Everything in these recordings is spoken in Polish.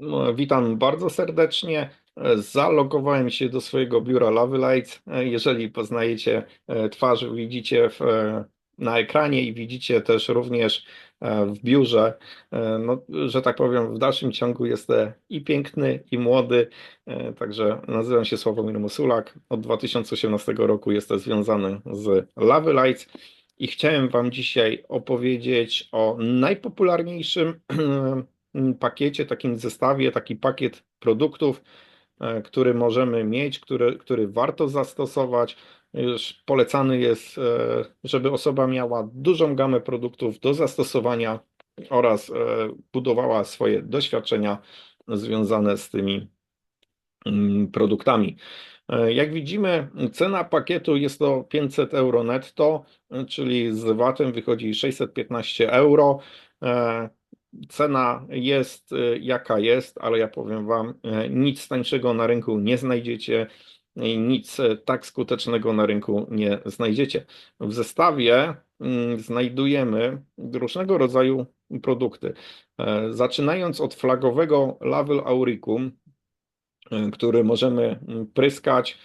No, Witam bardzo serdecznie. Zalogowałem się do swojego biura Love Lights. Jeżeli poznajecie e, twarz, widzicie w, e, na ekranie i widzicie też również e, w biurze, no, że tak powiem, w dalszym ciągu jestem i piękny, i młody. Także nazywam się Sławomir Musulak. Od 2018 roku jestem związany z Love Lights i chciałem Wam dzisiaj opowiedzieć o najpopularniejszym pakiecie, takim zestawie, taki pakiet produktów, e, który możemy mieć, który, który warto zastosować. Już polecany jest, e, żeby osoba miała dużą gamę produktów do zastosowania oraz e, budowała swoje doświadczenia związane z tymi mm, produktami. Jak widzimy, cena pakietu jest to 500 euro netto, czyli z VAT-em wychodzi 615 euro. Cena jest y, jaka jest, ale ja powiem Wam, y, nic tańszego na rynku nie znajdziecie nic y, tak skutecznego na rynku nie znajdziecie. W zestawie mm, znajdujemy różnego rodzaju produkty. E, zaczynając od flagowego Lavel Auricum, który możemy mm, pryskać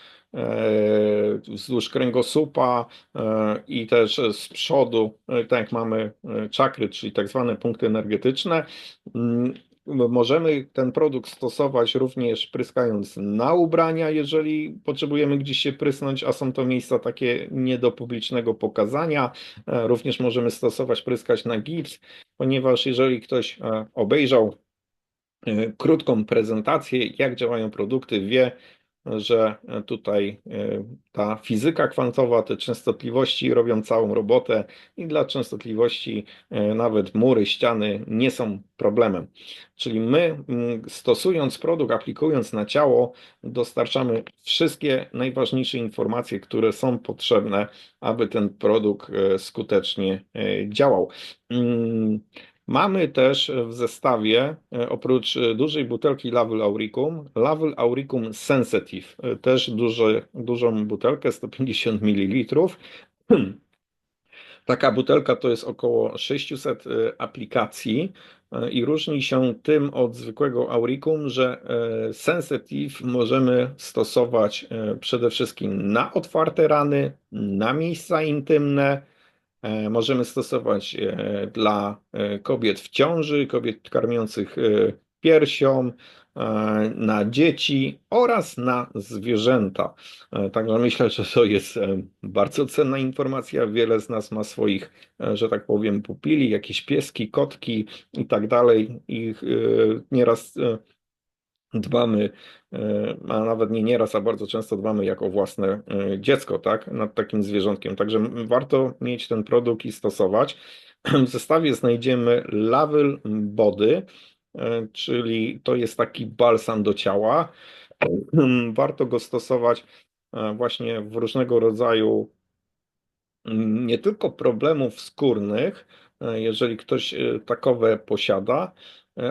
wzdłuż kręgosłupa e, i też z przodu, e, tak jak mamy czakry, czyli tak zwane punkty energetyczne. Mm, możemy ten produkt stosować również pryskając na ubrania, jeżeli potrzebujemy gdzieś się prysnąć, a są to miejsca takie nie do publicznego pokazania. Również możemy stosować pryskać na gips, ponieważ jeżeli ktoś obejrzał krótką prezentację, jak działają produkty, wie, że tutaj e, ta fizyka kwantowa, te częstotliwości robią całą robotę i dla częstotliwości e, nawet mury, ściany nie są problemem. Czyli my stosując produkt, aplikując na ciało, dostarczamy wszystkie najważniejsze informacje, które są potrzebne, aby ten produkt e, skutecznie działał. Mamy też w zestawie, e, oprócz e, dużej butelki Lavul Auricum, Lavul Auricum Sensitive, e, też duże, dużą butelkę, 150 ml. Taka butelka to jest około 600 aplikacji i różni się tym od zwykłego Auricum, że Sensitive możemy stosować przede wszystkim na otwarte rany, na miejsca intymne, możemy stosować e, dla e, kobiet w ciąży, kobiet karmiących piersią, na dzieci oraz na zwierzęta. Także myślę, że to jest bardzo cenna informacja. Wiele z nas ma swoich, że tak powiem, pupili, jakieś pieski, kotki i tak dalej. Ich nieraz dbamy, e, a nawet nie nieraz, a bardzo często dbamy jako własne e, dziecko, tak, nad takim zwierzątkiem. Także warto mieć ten produkt i stosować. W zestawie znajdziemy Lavel Body, e, czyli to jest taki balsam do ciała. Warto go stosować właśnie w różnego rodzaju nie tylko problemów skórnych, jeżeli ktoś takowe posiada,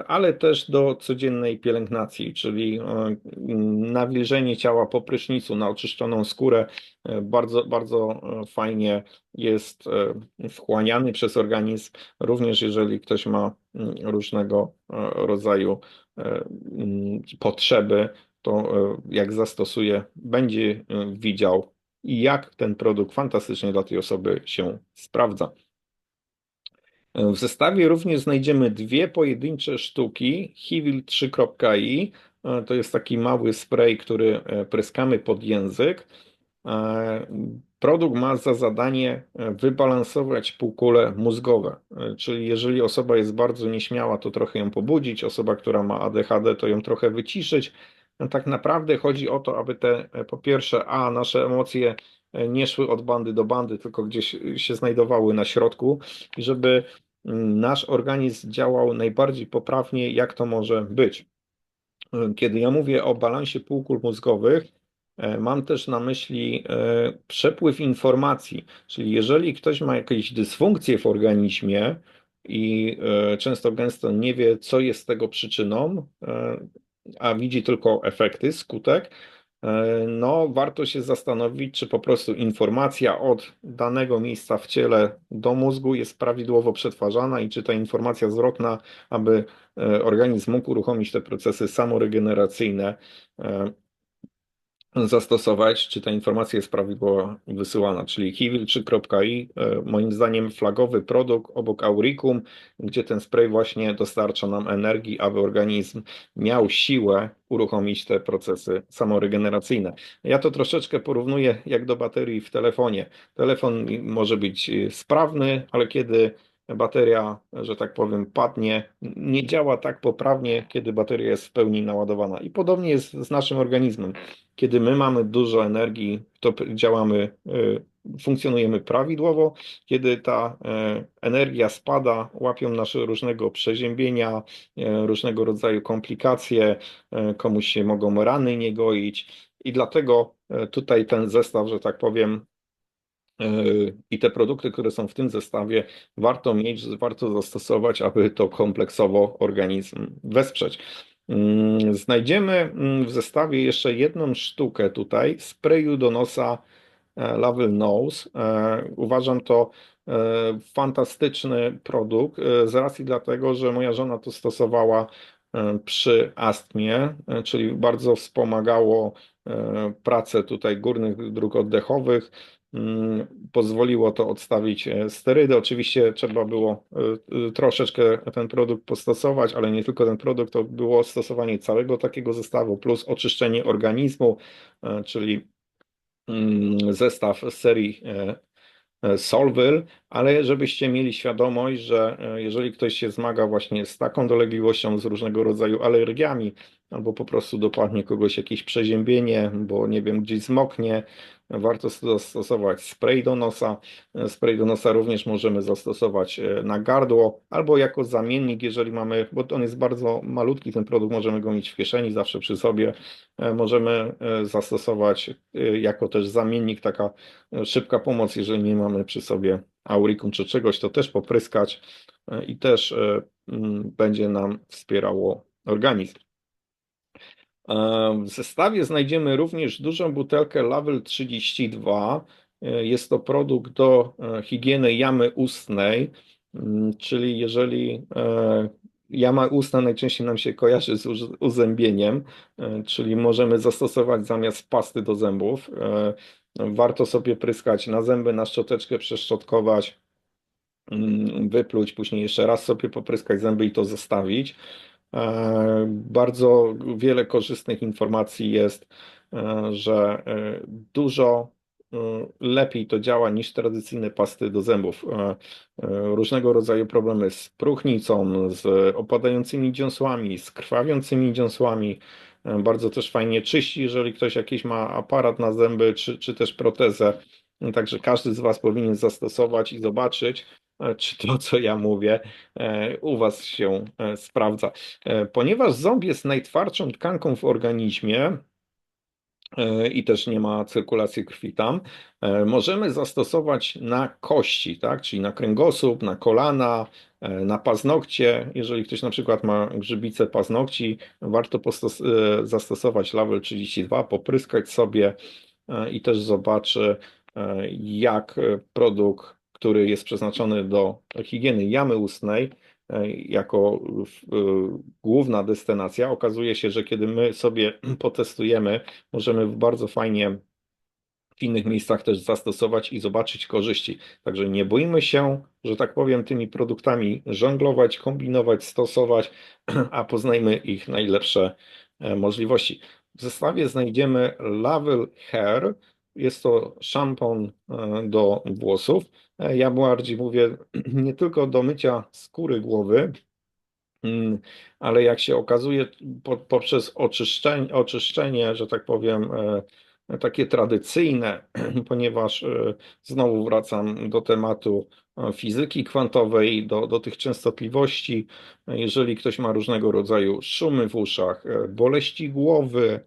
ale też do codziennej pielęgnacji, czyli e, nawilżenie ciała po prysznicu na oczyszczoną skórę e, bardzo, bardzo fajnie jest wchłaniany przez organizm, również jeżeli ktoś ma mm, różnego rodzaju mm, potrzeby, to jak zastosuje, będzie widział, jak ten produkt fantastycznie dla tej osoby się sprawdza. W zestawie również znajdziemy dwie pojedyncze sztuki Hivil 3.i. E, to jest taki mały spray, który e, pryskamy pod język. E, produkt ma za zadanie wybalansować półkule mózgowe, czyli jeżeli osoba jest bardzo nieśmiała, to trochę ją pobudzić, osoba, która ma ADHD, to ją trochę wyciszyć. Tak naprawdę chodzi o to, aby te po pierwsze, a nasze emocje nie szły od bandy do bandy, tylko gdzieś się znajdowały na środku i żeby nasz organizm działał najbardziej poprawnie, jak to może być. Kiedy ja mówię o balansie półkul mózgowych, e, mam też na myśli e, przepływ informacji, czyli jeżeli ktoś ma jakieś dysfunkcje w organizmie i e, często gęsto nie wie, co jest tego przyczyną, a widzi tylko efekty, skutek, no warto się zastanowić, czy po prostu informacja od danego miejsca w ciele do mózgu jest prawidłowo przetwarzana i czy ta informacja zwrotna, aby organizm mógł uruchomić te procesy samoregeneracyjne, zastosować, czy ta informacja jest prawidłowo wysyłana, czyli Hivil 3.i, e, moim zdaniem flagowy produkt obok Auricum, gdzie ten spray właśnie dostarcza nam energii, aby organizm miał siłę uruchomić te procesy samoregeneracyjne. Ja to troszeczkę porównuję jak do baterii w telefonie. Telefon może być sprawny, ale kiedy bateria, że tak powiem, padnie, nie działa tak poprawnie, kiedy bateria jest w pełni naładowana. I podobnie jest z naszym organizmem. Kiedy my mamy dużo energii, to działamy, y, funkcjonujemy prawidłowo. Kiedy ta y, energia spada, łapią nasze różnego przeziębienia, y, różnego rodzaju komplikacje, komuś się mogą rany nie goić. I dlatego tutaj ten zestaw, że tak powiem, i te produkty, które są w tym zestawie, warto mieć, warto zastosować, aby to kompleksowo organizm wesprzeć. Mm, znajdziemy mm, w zestawie jeszcze jedną sztukę tutaj, sprayu do nosa e, Level Nose. E, uważam to e, fantastyczny produkt z racji dlatego, że moja żona to stosowała przy astmie, czyli bardzo wspomagało pracę tutaj górnych dróg oddechowych, pozwoliło to odstawić e, sterydy. Oczywiście trzeba było e, e, troszeczkę ten produkt postosować, ale nie tylko ten produkt, to było stosowanie całego takiego zestawu plus oczyszczenie organizmu, czyli mm, zestaw z serii Solvil, ale żebyście mieli świadomość, że jeżeli ktoś się zmaga właśnie z taką dolegliwością, z różnego rodzaju alergiami, albo po prostu dopadnie kogoś jakieś przeziębienie, bo nie wiem, gdzieś zmoknie, warto zastosować spray do nosa. Spray do nosa również możemy zastosować e, na gardło albo jako zamiennik, jeżeli mamy, bo on jest bardzo malutki, ten produkt możemy go mieć w kieszeni zawsze przy sobie. E, możemy e, zastosować jako też zamiennik, taka szybka pomoc, jeżeli nie mamy przy sobie aurikum czy czegoś, to też popryskać i też będzie nam wspierało organizm. W zestawie znajdziemy również dużą butelkę Level 32. E, jest to produkt do e, higieny jamy ustnej, mm, czyli jeżeli e, jama ustna najczęściej nam się kojarzy z uzębieniem, czyli możemy zastosować zamiast pasty do zębów. Warto sobie pryskać na zęby, na szczoteczkę przeszczotkować, mm, wypluć, później jeszcze raz sobie popryskać zęby i to zostawić. E, bardzo wiele korzystnych informacji jest, e, że e, dużo lepiej to działa niż tradycyjne pasty do zębów. Różnego rodzaju problemy z próchnicą, z opadającymi dziąsłami, z krwawiącymi dziąsłami. Bardzo też fajnie czyści, jeżeli ktoś jakiś ma aparat na zęby, czy, czy też protezę. Także każdy z Was powinien zastosować i zobaczyć, czy to, co ja mówię, e, u Was się e, sprawdza. Ponieważ ząb jest najtwardszą tkanką w organizmie, i też nie ma cyrkulacji krwi tam, możemy zastosować na kości, tak? czyli na kręgosłup, na kolana, na paznokcie. Jeżeli ktoś na przykład ma grzybicę paznokci, warto zastosować Level 32, popryskać sobie i też zobaczy, jak produkt który jest przeznaczony do higieny jamy ustnej, e, jako e, główna destynacja. Okazuje się, że kiedy my sobie potestujemy, możemy bardzo fajnie w innych miejscach też zastosować i zobaczyć korzyści. Także nie bójmy się, że tak powiem, tymi produktami żonglować, kombinować, stosować, a poznajmy ich najlepsze e, możliwości. W zestawie znajdziemy Level Hair. Jest to szampon do włosów. E, ja bardziej mówię nie tylko do mycia skóry głowy, mm, ale jak się okazuje, poprzez oczyszczenie, oczyszczenie że tak powiem, e, takie tradycyjne, ponieważ e, znowu wracam do tematu fizyki kwantowej, do, do tych częstotliwości. Jeżeli ktoś ma różnego rodzaju szumy w uszach, boleści głowy,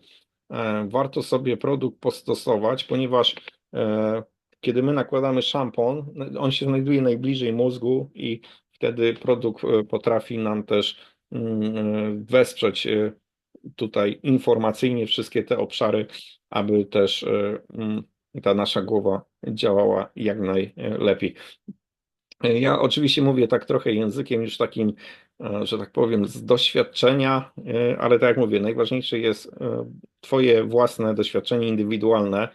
warto sobie produkt postosować, ponieważ kiedy my nakładamy szampon, on się znajduje najbliżej mózgu i wtedy produkt e, potrafi nam też mm, e, wesprzeć e, tutaj informacyjnie wszystkie te obszary, aby też mm, ta nasza głowa działała jak najlepiej. Ja oczywiście mówię tak trochę językiem już takim, e, że tak powiem, z doświadczenia, e, ale tak jak mówię, najważniejsze jest e, Twoje własne doświadczenie indywidualne.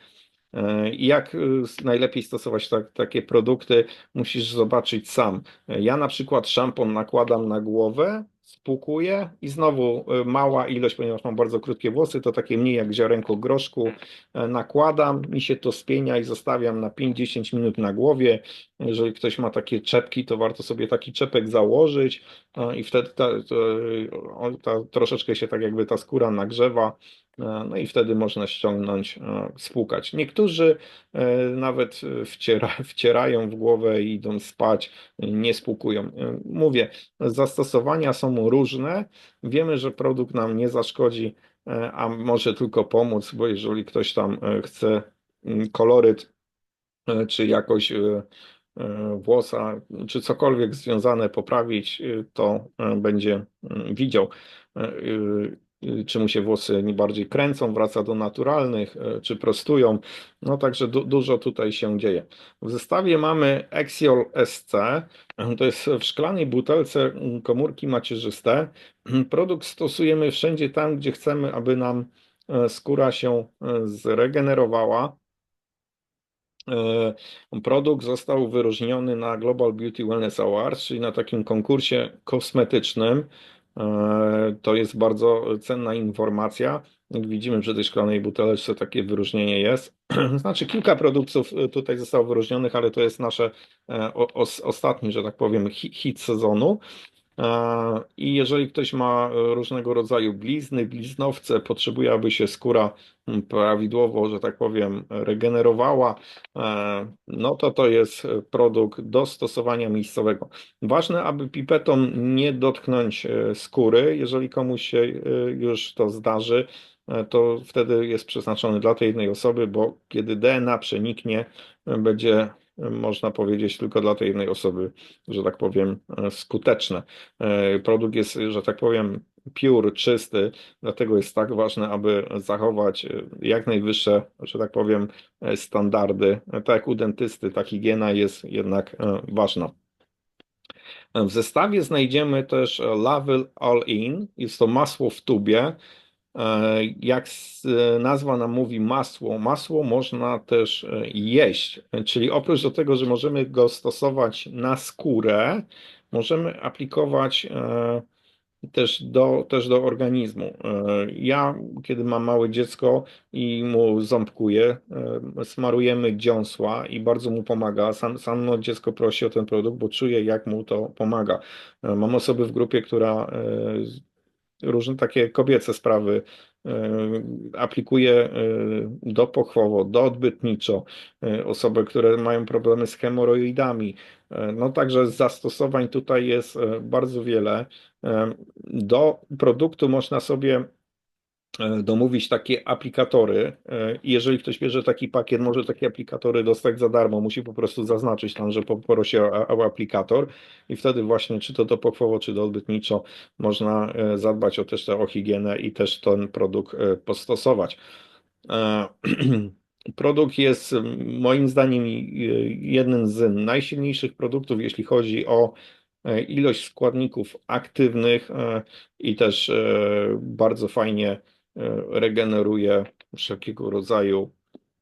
Jak najlepiej stosować tak, takie produkty, musisz zobaczyć sam. Ja na przykład szampon nakładam na głowę, spłukuję i znowu e, mała ilość, ponieważ mam bardzo krótkie włosy, to takie mniej jak ziarenko groszku e, nakładam, mi się to spienia i zostawiam na 5-10 minut na głowie. Jeżeli ktoś ma takie czepki, to warto sobie taki czepek założyć e, i wtedy ta, ta, ta troszeczkę się tak jakby ta skóra nagrzewa. E, no i wtedy można ściągnąć, e, spłukać. Niektórzy e, nawet wciera, wcierają w głowę i idą spać, nie spłukują. Mówię, zastosowania są różne. Wiemy, że produkt nam nie zaszkodzi, a może tylko pomóc, bo jeżeli ktoś tam chce mm, koloryt czy jakoś włosa, czy cokolwiek związane poprawić, to będzie mm, widział czy mu się włosy nie bardziej kręcą, wraca do naturalnych, y, czy prostują. No także du dużo tutaj się dzieje. W zestawie mamy Exiol SC, to jest w szklanej butelce mm, komórki macierzyste. Produkt stosujemy wszędzie tam, gdzie chcemy, aby nam e, skóra się e, zregenerowała. E, produkt został wyróżniony na Global Beauty Wellness Awards, czyli na takim konkursie kosmetycznym. E, to jest bardzo cenna informacja. Jak widzimy przy tej szklanej buteleczce takie wyróżnienie jest. Znaczy kilka produktów tutaj zostało wyróżnionych, ale to jest nasze e, ostatni, że tak powiem, hit sezonu. I jeżeli ktoś ma różnego rodzaju blizny, bliznowce, potrzebuje, aby się skóra prawidłowo, że tak powiem, regenerowała, e, no to to jest produkt do stosowania miejscowego. Ważne, aby pipetą nie dotknąć e, skóry. Jeżeli komuś się e, już to zdarzy, to wtedy jest przeznaczony dla tej jednej osoby, bo kiedy DNA przeniknie, będzie można powiedzieć, tylko dla tej jednej osoby, że tak powiem, skuteczne. Produkt jest, że tak powiem, pure, czysty, dlatego jest tak ważne, aby zachować jak najwyższe, że tak powiem, standardy. Tak jak u dentysty, ta higiena jest jednak ważna. W zestawie znajdziemy też Lavel All In, jest to masło w tubie, E, jak nazwa nam mówi masło, masło można też e, jeść, czyli oprócz do tego, że możemy go stosować na skórę, możemy aplikować e, też do, też do organizmu. Ja, kiedy mam małe dziecko i mu ząbkuję, smarujemy dziąsła i bardzo mu pomaga. Sam, samo dziecko prosi o ten produkt, bo czuje, jak mu to pomaga. Mam osobę w grupie, która różne takie kobiece sprawy e, aplikuje e, do odbytniczo, e, osoby, które mają problemy z hemoroidami. No także zastosowań tutaj jest bardzo wiele. Do produktu można sobie E, domówić takie aplikatory e, i jeżeli ktoś bierze taki pakiet, może takie aplikatory dostać za darmo, musi po prostu zaznaczyć tam, że poprosi o, aplikator i wtedy właśnie czy to do pochwowo, czy do odbytniczo można e, zadbać o też o higienę i też ten produkt postosować. Produkt jest moim zdaniem jednym z najsilniejszych produktów, jeśli chodzi o ilość składników aktywnych i też bardzo fajnie E, regeneruje wszelkiego rodzaju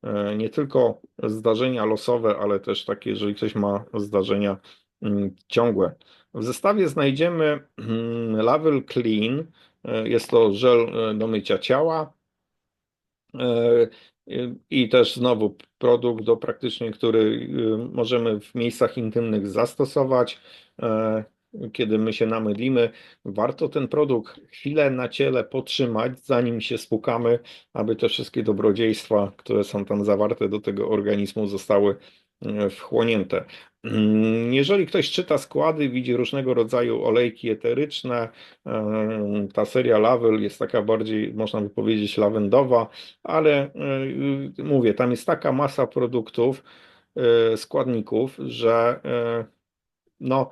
e, nie tylko zdarzenia losowe, ale też takie, jeżeli ktoś ma zdarzenia mm, ciągłe. W zestawie znajdziemy mm, Level Clean, e, jest to żel do mycia ciała i też znowu produkt do praktycznie, który możemy w miejscach intymnych zastosować kiedy my się namylimy, warto ten produkt chwilę na ciele potrzymać, zanim się spukamy, aby te wszystkie dobrodziejstwa, które są tam zawarte do tego organizmu, zostały e, wchłonięte. Mm, jeżeli ktoś czyta składy, widzi różnego rodzaju olejki eteryczne, e, ta seria Lavel jest taka bardziej, można by powiedzieć, lawendowa, ale e, mówię, tam jest taka masa produktów, składników, że no,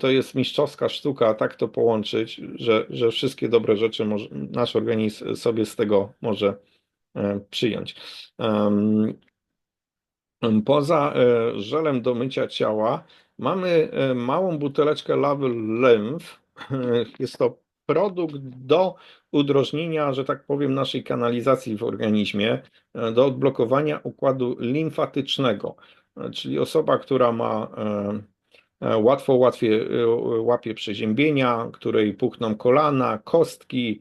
to jest mistrzowska sztuka, tak to połączyć, że, że wszystkie dobre rzeczy może, nasz organizm sobie z tego może e, przyjąć. Poza e, żelem do mycia ciała mamy e, małą buteleczkę Lawy Lymph. Jest to produkt do udrożnienia, że tak powiem, naszej kanalizacji w organizmie, do odblokowania układu limfatycznego. Czyli osoba, która ma łatwo łatwiej e, łapie przeziębienia, której puchną kolana, kostki,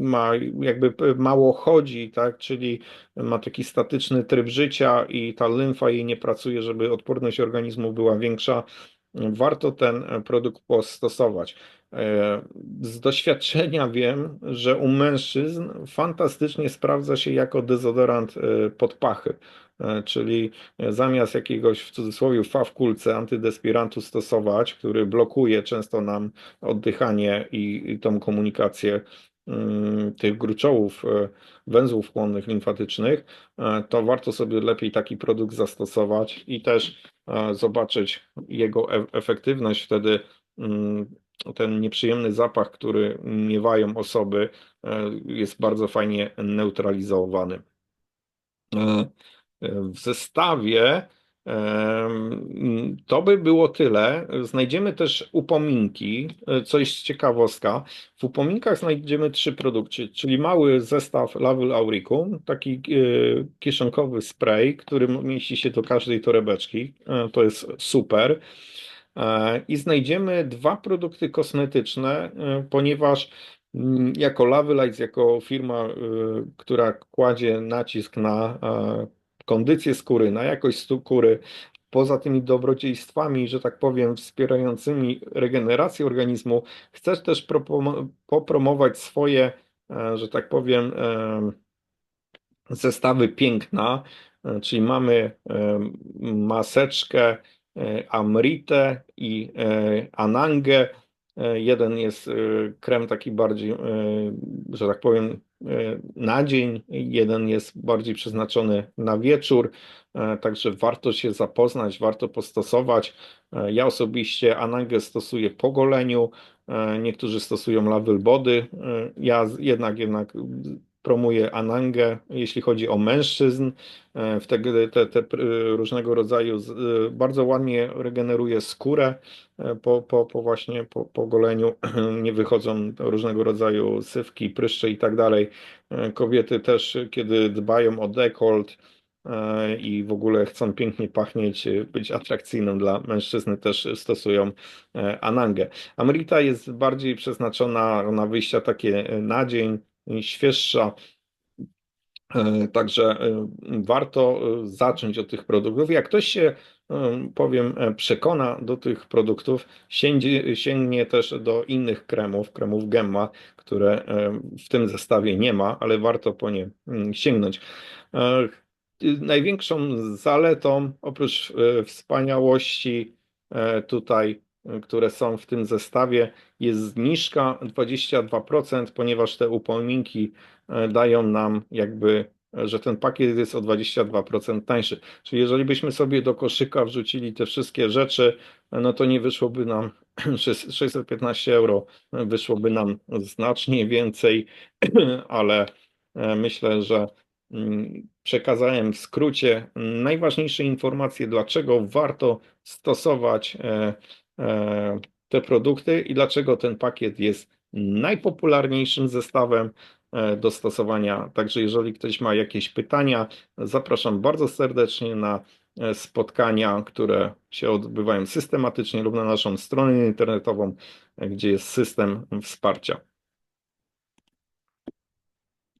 ma jakby mało chodzi, tak, czyli ma taki statyczny tryb życia i ta lymfa jej nie pracuje, żeby odporność organizmu była większa. Warto ten produkt postosować. E, z doświadczenia wiem, że u mężczyzn fantastycznie sprawdza się jako dezodorant pod pachy. E, czyli zamiast jakiegoś w cudzysłowie fa w kulce antydespirantu stosować, który blokuje często nam oddychanie i, tą komunikację tych gruczołów, e, węzłów chłonnych limfatycznych, e, to warto sobie lepiej taki produkt zastosować i też zobaczyć jego efektywność. Wtedy mm, ten nieprzyjemny zapach, który miewają osoby, jest bardzo fajnie neutralizowany w zestawie to by było tyle. Znajdziemy też upominki, co jest ciekawostka. W upominkach znajdziemy trzy produkty, czyli mały zestaw Lavul Auricum, taki e, kieszonkowy spray, który mieści się do każdej torebeczki. E, to jest super. E, I znajdziemy dwa produkty kosmetyczne, ponieważ mm, jako Lavelites, jako firma, która kładzie nacisk na kondycję skóry, na jakość skóry, poza tymi dobrodziejstwami, że tak powiem, wspierającymi regenerację organizmu, chcesz też popromować swoje, e, że tak powiem, e, zestawy piękna, e, czyli mamy maseczkę Amrite i Anangę. Jeden jest krem taki bardziej, że tak powiem, na dzień, jeden jest bardziej przeznaczony na wieczór, e, także warto się zapoznać, warto postosować. E, ja osobiście anangę stosuję po goleniu, niektórzy stosują lavel body, ja jednak jednak promuję anangę, jeśli chodzi o mężczyzn. Wtedy te, te różnego rodzaju bardzo ładnie regeneruje skórę po, po, po właśnie po, po goleniu. Nie wychodzą różnego rodzaju sywki, pryszcze i tak dalej. Kobiety też, kiedy dbają o dekolt, i w ogóle chcą pięknie pachnieć, być atrakcyjną dla mężczyzny, też stosują anangę. Amrita jest bardziej przeznaczona na wyjścia takie na dzień, świeższa. E, także e, warto e, zacząć od tych produktów. Jak ktoś się, powiem, przekona do tych produktów, sięgnie, sięgnie też do innych kremów, kremów Gemma, które w tym zestawie nie ma, ale warto po nie mm, sięgnąć. Największą zaletą, oprócz wspaniałości tutaj które są w tym zestawie, jest zniżka 22%, ponieważ te upominki e, dają nam jakby, że ten pakiet jest o 22% tańszy. Czyli jeżeli byśmy sobie do koszyka wrzucili te wszystkie rzeczy, no to nie wyszłoby nam 615 euro, wyszłoby nam znacznie więcej, ale e, myślę, że mm, przekazałem w skrócie najważniejsze informacje, dlaczego warto stosować e, E, te produkty i dlaczego ten pakiet jest najpopularniejszym zestawem e, do stosowania. Także jeżeli ktoś ma jakieś pytania, zapraszam bardzo serdecznie na e, spotkania, które się odbywają systematycznie lub na naszą stronę internetową, gdzie jest system wsparcia.